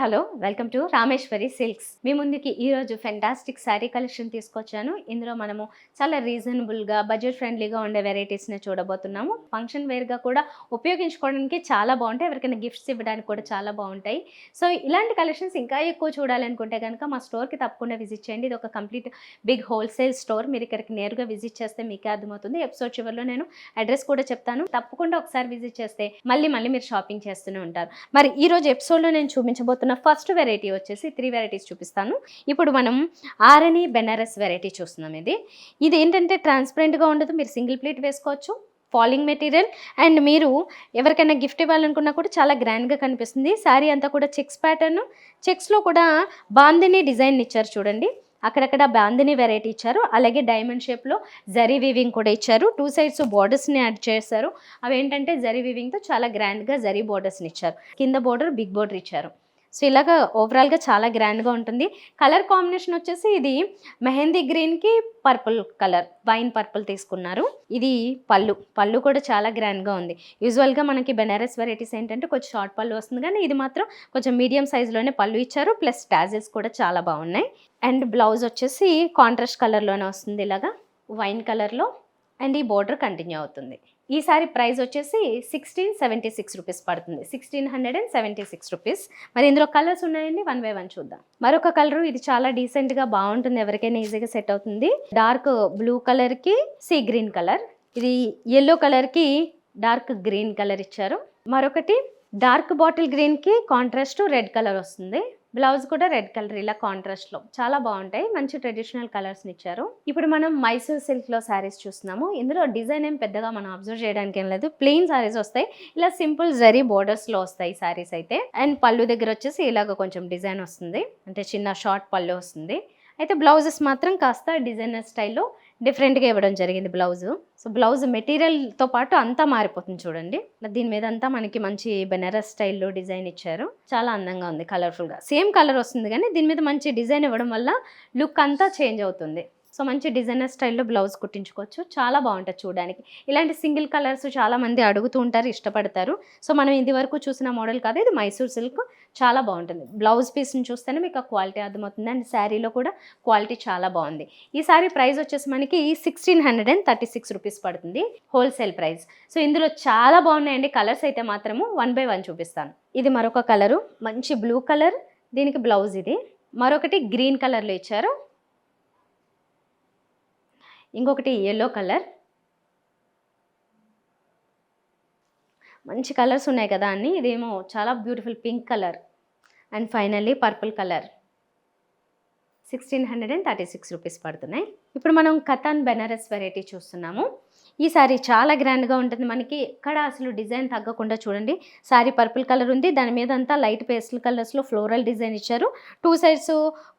Hello welcome to Rameshwari silks. మీ ముందుకి ఈరోజు fantastic sari collection తీసుకొచ్చాను. ఇందులో మనము చాలా రీజనబుల్గా బడ్జెట్ ఫ్రెండ్లీగా ఉండే వెరైటీస్ని చూడబోతున్నాము. ఫంక్షన్ వేర్గా కూడా ఉపయోగించుకోవడానికి చాలా బాగుంటాయి. ఎవరికైనా గిఫ్ట్స్ ఇవ్వడానికి కూడా చాలా బాగుంటాయి. సో ఇలాంటి కలెక్షన్స్ ఇంకా ఎక్కువ చూడాలనుకుంటే కనుక మా స్టోర్కి తప్పకుండా విజిట్ చేయండి. ఇది ఒక కంప్లీట్ బిగ్ హోల్సేల్ స్టోర్ మీరు ఇక్కడికి నేరుగా విజిట్ చేస్తే మీకే అర్థమవుతుంది. ఎపిసోడ్ చివరిలో నేను అడ్రస్ కూడా చెప్తాను. తప్పకుండా ఒకసారి విజిట్ చేస్తే మళ్ళీ మళ్ళీ మీరు షాపింగ్ చేస్తూనే ఉంటారు. మరి ఈరోజు ఎపిసోడ్లో నేను చూపించబోతున్న ఫస్ట్ వెరైటీ వచ్చేసి త్రీ వెరైటీస్ చూపిస్తాను. ఇప్పుడు మనం ఆరణి బెనారస్ వెరైటీ చూస్తున్నాం ఇది. ఇది ఏంటంటే ట్రాన్స్పరెంట్గా ఉండదు మీరు సింగిల్ ప్లేట్ వేసుకోవచ్చు ఫాలింగ్ మెటీరియల్ అండ్ మీరు ఎవరికైనా గిఫ్ట్ ఇవ్వాలనుకున్నా కూడా చాలా గ్రాండ్గా కనిపిస్తుంది. శారీ అంతా కూడా చెక్స్ ప్యాటర్న్ చెక్స్లో కూడా బాందిని డిజైన్ ఇచ్చారు చూడండి. అక్కడక్కడ బాందిని వెరైటీ ఇచ్చారు. అలాగే డైమండ్ షేప్లో జరీ వీవింగ్ కూడా ఇచ్చారు. టూ సైడ్స్ బోర్డర్స్ని యాడ్ చేశారు. అవి ఏంటంటే జరీ వీవింగ్తో చాలా గ్రాండ్గా జరీ బోర్డర్స్ని ఇచ్చారు. కింద బోర్డర్ బిగ్ బోర్డర్ ఇచ్చారు. సో ఇలాగా ఓవరాల్గా చాలా గ్రాండ్గా ఉంటుంది. కలర్ కాంబినేషన్ వచ్చేసి ఇది మెహందీ గ్రీన్కి పర్పుల్ కలర్ వైన్ పర్పుల్ తీసుకున్నారు. ఇది పళ్ళు పళ్ళు కూడా చాలా గ్రాండ్గా ఉంది. యూజువల్గా మనకి బెనారస్ వెరైటీస్ ఏంటంటే కొంచెం షార్ట్ పళ్ళు వస్తుంది కానీ ఇది మాత్రం కొంచెం మీడియం సైజులోనే పళ్ళు ఇచ్చారు ప్లస్ టాజెస్ కూడా చాలా బాగున్నాయి. అండ్ బ్లౌజ్ వచ్చేసి కాంట్రాస్ట్ కలర్లోనే వస్తుంది ఇలాగా. వైన్ కలర్లో అండ్ ఈ బోర్డర్ కంటిన్యూ అవుతుంది. ఈసారి ప్రైస్ వచ్చేసి సిక్స్టీన్ సెవెంటీ సిక్స్ రూపీస్ పడుతుంది. Sixteen hundred and seventy six rupees. మరి ఇందులో కలర్స్ ఉన్నాయండి వన్ బై వన్ చూద్దాం. మరొక కలర్ ఇది చాలా డీసెంట్గా బాగుంటుంది ఎవరికైనా ఈజీగా సెట్ అవుతుంది. డార్క్ బ్లూ కలర్కి సీ గ్రీన్ కలర్. ఇది ఎల్లో కలర్కి డార్క్ గ్రీన్ కలర్ ఇచ్చారు. మరొకటి డార్క్ బాటిల్ గ్రీన్కి కాంట్రాస్ట్ రెడ్ కలర్ వస్తుంది. బ్లౌజ్ కూడా రెడ్ కలర్ ఇలా కాంట్రాస్ట్లో. చాలా బాగుంటాయి. మంచి ట్రెడిషనల్ కలర్స్ని ఇచ్చారు. ఇప్పుడు మనం మైసూర్ సిల్క్లో శారీస్ చూస్తున్నాము. ఇందులో డిజైన్ ఏం పెద్దగా మనం అబ్జర్వ్ చేయడానికి ఏం లేదు. ప్లెయిన్ శారీస్ వస్తాయి. ఇలా సింపుల్ జరీ బోర్డర్స్లో వస్తాయి శారీస్ అయితే. అండ్ పళ్ళు దగ్గర వచ్చేసి ఇలాగ కొంచెం డిజైన్ వస్తుంది. అంటే చిన్న షార్ట్ పళ్ళు వస్తుంది. అయితే బ్లౌజెస్ మాత్రం కాస్త డిజైనర్ స్టైల్లో డిఫరెంట్గా ఇవ్వడం జరిగింది బ్లౌజ్. సో బ్లౌజ్ మెటీరియల్తో పాటు అంతా మారిపోతుంది చూడండి. దీని మీద అంతా మనకి మంచి బెనారస్ స్టైల్లో డిజైన్ ఇచ్చారు. చాలా అందంగా ఉంది కలర్ఫుల్గా. సేమ్ కలర్ వస్తుంది కానీ దీని మీద మంచి డిజైన్ ఇవ్వడం వల్ల లుక్ అంతా చేంజ్ అవుతుంది. సో మంచి డిజైనర్ స్టైల్లో బ్లౌజ్ కుట్టించుకోవచ్చు. చాలా బాగుంటుంది చూడడానికి. ఇలాంటి సింగిల్ కలర్స్ చాలామంది అడుగుతూ ఉంటారు ఇష్టపడతారు. సో మనం ఇది వరకు చూసిన మోడల్ కాదు ఇది మైసూర్ సిల్క్. చాలా బాగుంటుంది. బ్లౌజ్ పీస్ని చూస్తేనే మీకు ఆ క్వాలిటీ అర్థమవుతుంది. అండ్ శారీలో కూడా క్వాలిటీ చాలా బాగుంది. ఈ శారీ ప్రైస్ వచ్చేసి మనకి sixteen hundred and thirty six rupees పడుతుంది హోల్సేల్ ప్రైస్. సో ఇందులో చాలా బాగున్నాయండి. కలర్స్ అయితే మాత్రము వన్ బై వన్ చూపిస్తాను. ఇది మరొక కలరు. మంచి బ్లూ కలర్. దీనికి బ్లౌజ్ ఇది. మరొకటి గ్రీన్ కలర్లో ఇచ్చారు. ఇంకొకటి ఎల్లో కలర్ మంచి కలర్స్ ఉన్నాయి కదా అన్నీ. ఇదేమో చాలా beautiful pink colour and finally purple colour sixteen hundred and thirty six rupees పడుతున్నాయి. ఇప్పుడు మనం కథాన్ బెనారస్ వెరైటీ చూస్తున్నాము. ఈ సారీ చాలా గ్రాండ్గా ఉంటుంది. మనకి ఎక్కడ అసలు డిజైన్ తగ్గకుండా చూడండి. సారీ పర్పుల్ కలర్ ఉంది. దాని మీద అంతా లైట్ పేస్టల్ కలర్స్లో ఫ్లోరల్ డిజైన్ ఇచ్చారు. Two sides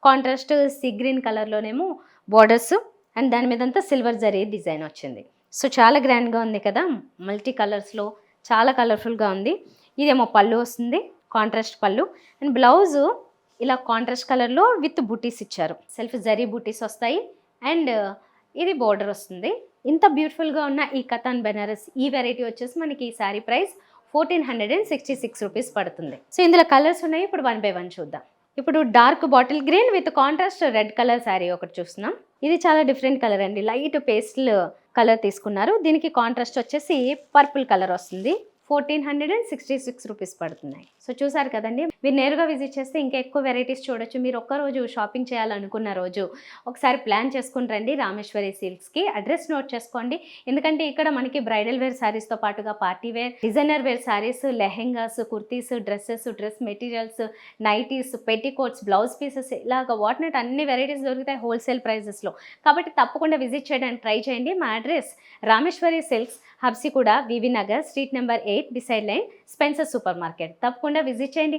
contrast sea green కలర్లోనేమో borders and దాని మీద అంతా సిల్వర్ జరీ డిజైన్ వచ్చింది. సో చాలా గ్రాండ్గా ఉంది కదా? మల్టీ కలర్స్లో చాలా కలర్ఫుల్గా ఉంది. ఇదేమో పళ్ళు వస్తుంది కాంట్రాస్ట్ పళ్ళు. అండ్ బ్లౌజు ఇలా కాంట్రాస్ట్ కలర్లో విత్ బుటీస్ ఇచ్చారు. సెల్ఫ్ జరీ బుటీస్ వస్తాయి. అండ్ ఇది బోర్డర్ వస్తుంది. ఇంత బ్యూటిఫుల్గా ఉన్న ఈ కథాన్ బెనారస్ ఈ వెరైటీ వచ్చేసి మనకి ఈ sari price fourteen hundred and sixty six rupees పడుతుంది. సో ఇందులో కలర్స్ ఉన్నాయి. ఇప్పుడు వన్ బై వన్ చూద్దాం. ఇప్పుడు dark bottle green with contrast red colour sari ఒకటి చూస్తున్నాం. ఇది చాలా డిఫరెంట్ కలర్ అండి. లైట్ పేస్టల్ కలర్ తీసుకున్నారు. దీనికి కాంట్రాస్ట్ వచ్చేసి పర్పుల్ కలర్ వస్తుంది. Fourteen hundred and sixty six rupees పడుతున్నాయి. సో చూసారు కదండి మీరు నేరుగా విజిట్ చేస్తే ఇంకా ఎక్కువ వెరైటీస్ చూడొచ్చు. మీరు ఒక్కరోజు షాపింగ్ చేయాలనుకున్న రోజు ఒకసారి ప్లాన్ చేసుకుని రండి రామేశ్వరి సిల్క్స్కి అడ్రస్ నోట్ చేసుకోండి. ఎందుకంటే ఇక్కడ మనకి బ్రైడల్ వేర్ శారీస్తో పాటుగా party wear designer wear saris lehengas kurtis dresses dress materials nighties petticoats blouse pieces ఇలాగ వాట్నట్ అన్ని వెరైటీస్ దొరుకుతాయి హోల్సేల్ ప్రైజెస్లో కాబట్టి తప్పకుండా విజిట్ చేయడానికి ట్రై చేయండి. మా address Rameshwari silks Habsiguda VV Nagar street number eight beside line Spencer supermarket తప్పకుండా విజిట్ చేయండి.